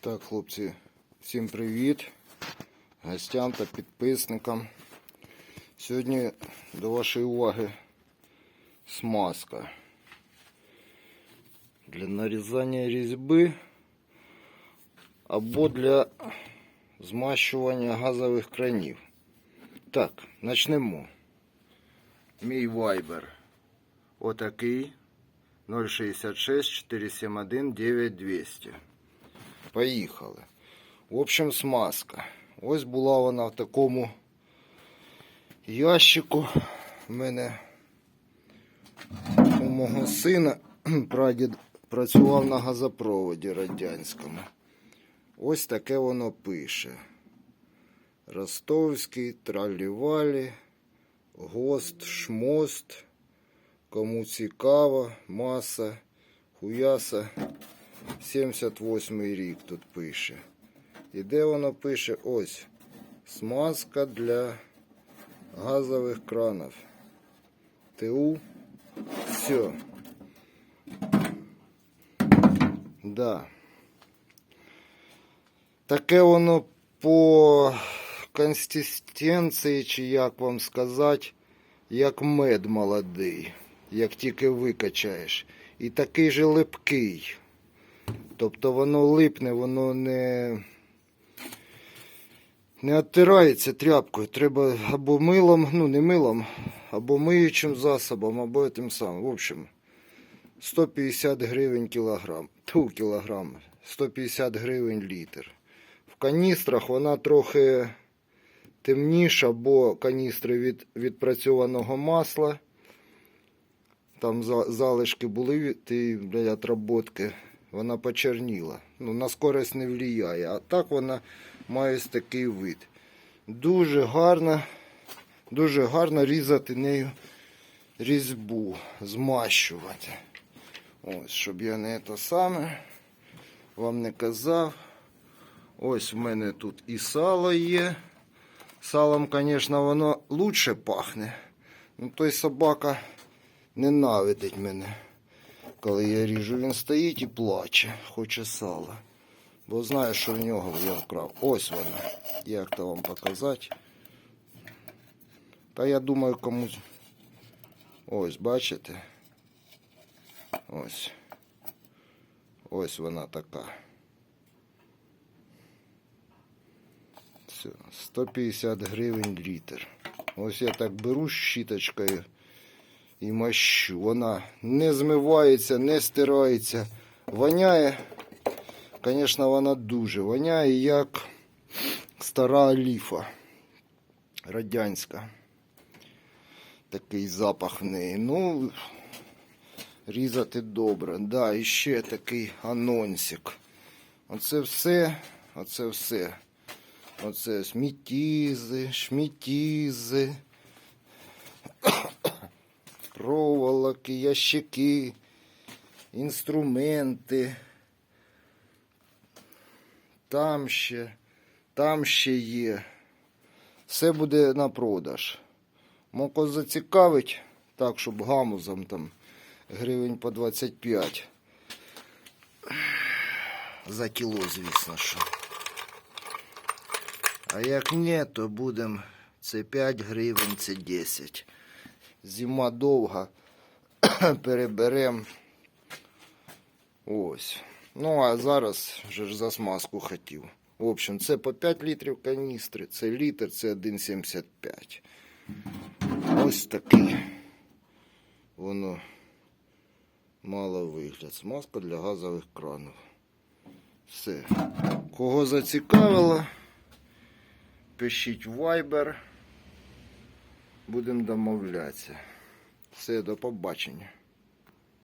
Так, хлопці, всім привіт гостям та підписникам. Сьогодні до вашої уваги смазка для нарізання різьби або для змащування газових кранів. Так, почнемо. Мій вайбер. Отакий 066 471 9200. Поїхали. В общем, смазка. Ось була вона в такому ящику. У мене у мого сина прадід працював на газопроводі радянському. Ось таке воно пише. Ростовський, тралівалі, гост, шмост. Кому цікаво, маса, хуяса. 78 рік тут пише. І де воно пише? Ось. Смазка для газових кранів. ТУ. Все. Да. Таке воно по консистенції, чи як вам сказати, як мед молодий, як тільки викачаєш. І такий же липкий. Тобто воно липне, воно не, не оттирається тряпкою. Треба або милом, ну не милом, або миючим засобом, або тим самим. В общем, 150 гривень кілограм. Ту кілограм. 150 гривень літр. В каністрах вона трохи темніша, бо каністри від відпрацьованого масла. Там залишки були від отработки. Вона почерніла. Ну, на скорость не впливає. А так вона має ось такий вид. Дуже гарно, дуже гарно різати нею різьбу, змащувати. Ось, щоб я не те саме вам не казав. Ось в мене тут і сало є. Салом, звісно, воно лучше пахне. Ну, той собака ненавидить мене. Коли я ріжу, він стоїть і плаче, хоче сала. Бо знає, що в нього я вкрав. Ось вона. Як то вам показати. Та я думаю, комусь. Ось, бачите? Ось. Ось вона така. Все, 150 гривень літр. Ось я так беру щіточкою і мащу. Вона не змивається, не стирається. Воняє, звісно, вона дуже воняє, як стара ліфа радянська. Такий запах в неї. Ну, різати добре. Да, і ще такий анонсик. Оце все, оце все. Оце смітізи, шмітізи проволоки, ящики, інструменти. Там ще, там ще є. Все буде на продаж. Моко зацікавить так, щоб гамузом там гривень по 25. За кіло, звісно що. А як ні, то будемо це 5 гривень, це 10 зима довга, переберем. Ось. Ну, а зараз вже ж за смазку хотів. В общем, це по 5 літрів каністри, це літр, це 1,75. Ось такий. Воно мало вигляд. Смазка для газових кранів. Все. Кого зацікавило, пишіть Viber. Будемо домовлятися. Все, до побачення.